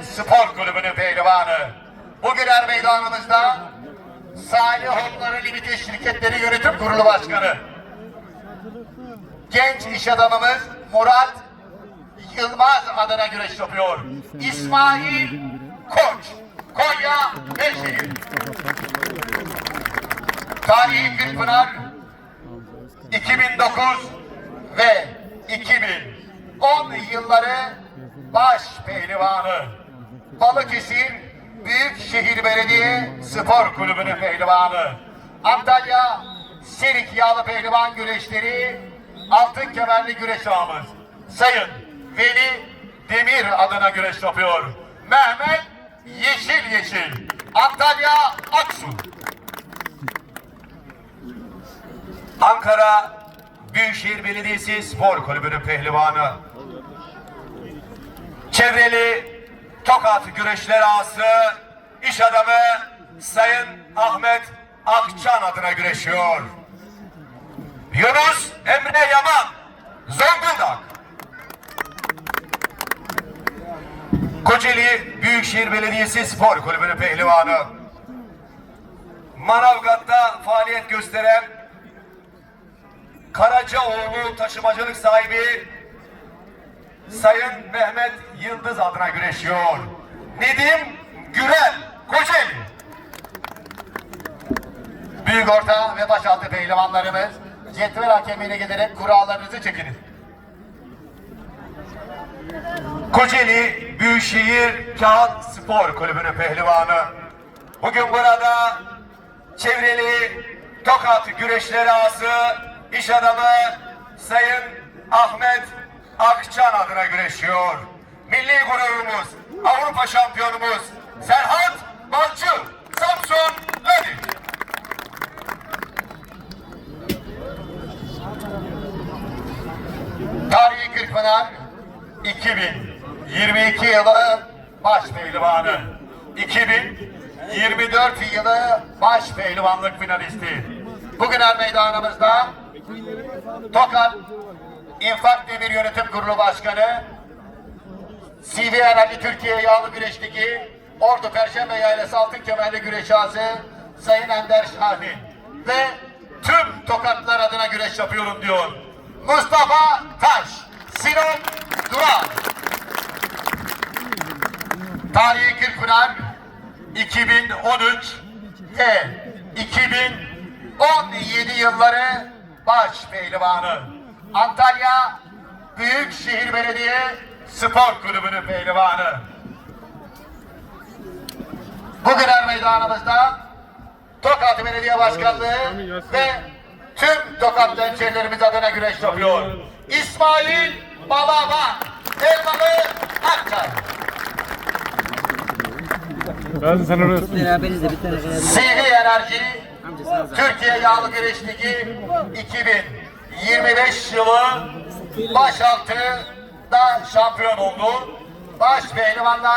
Spor Kulübü'nün pehlivanı. Bugün er meydanımızda Salih Honları Limited Şirketleri Yönetim Kurulu Başkanı. Genç iş adamımız Murat Yılmaz adına güreş yapıyor. İsmail Koç. Konya Beyşehir. Tarihi Kırkpınar 2009 ve 2010 yılları baş pehlivanı. Balıkesir Büyükşehir Belediye Spor Kulübü'nün pehlivanı. Antalya Serik Yağlı Pehlivan Güreşleri altın kemerli güreş ağamız. Sayın Veli Demir adına güreş yapıyor. Mehmet Yeşil Yeşil. Antalya Aksu. Ankara Büyükşehir Belediyesi Spor Kulübü'nün pehlivanı. Çevreli Tokat Güreşler Ağası iş adamı Sayın Ahmet Akçan adına güreşiyor. Yunus Emre Yaman Zonguldak. Kocaeli Büyükşehir Belediyesi Spor Kulübü'nün pehlivanı. Manavgat'ta faaliyet gösteren Karacaoğlu taşımacılık sahibi Sayın Mehmet Yıldız adına güreşiyor. Nedim Gürel Kocaeli. Büyük orta ve başaltı pehlivanlarımız cetvel hakemine giderek kurallarınızı çekiniz. Kocaeli Büyükşehir Kağıt Spor Kulübü'nün pehlivanı. Bugün burada çevreli Tokat güreşleri ağası iş adamı Sayın Ahmet Akçan adına güreşiyor. Milli gururumuz, Avrupa şampiyonumuz Serhat Balcı, Samsun Vedik. Tarihi Kırkpınar 2022 yılı baş pehlivanı. 2024 yılı baş pehlivanlık finalisti. Bugün er meydanımızda Tokat İnfak Demir Yönetim Kurulu Başkanı CV Enerji Türkiye Yağlı Güreş Ligi Ordu Perşembe Yaylası Altın Kemerli Güreş Ağası Sayın Ender Şahin ve tüm Tokatlar adına güreş yapıyorum diyor. Mustafa Taş, Sinan Duran. Tarihi Kırkpınar 2013 ve 2017 yılları baş pehlivanı. Antalya Büyükşehir Belediye Spor Kulübü'nün pehlivanı. Bugün er meydanımızda Tokat Belediye Başkanlığı ve tüm Tokat hemşehrilerimiz adına güreş yapıyor. İsmail Balaban, Elmalı Akçay. Gazi sen oraya otur. Beraberiz de bir tane kadar. CV Enerji. Türkiye Yağlı Güreş Ligi 2025 yılı başaltıda şampiyon oldu. Baş pehlivanlar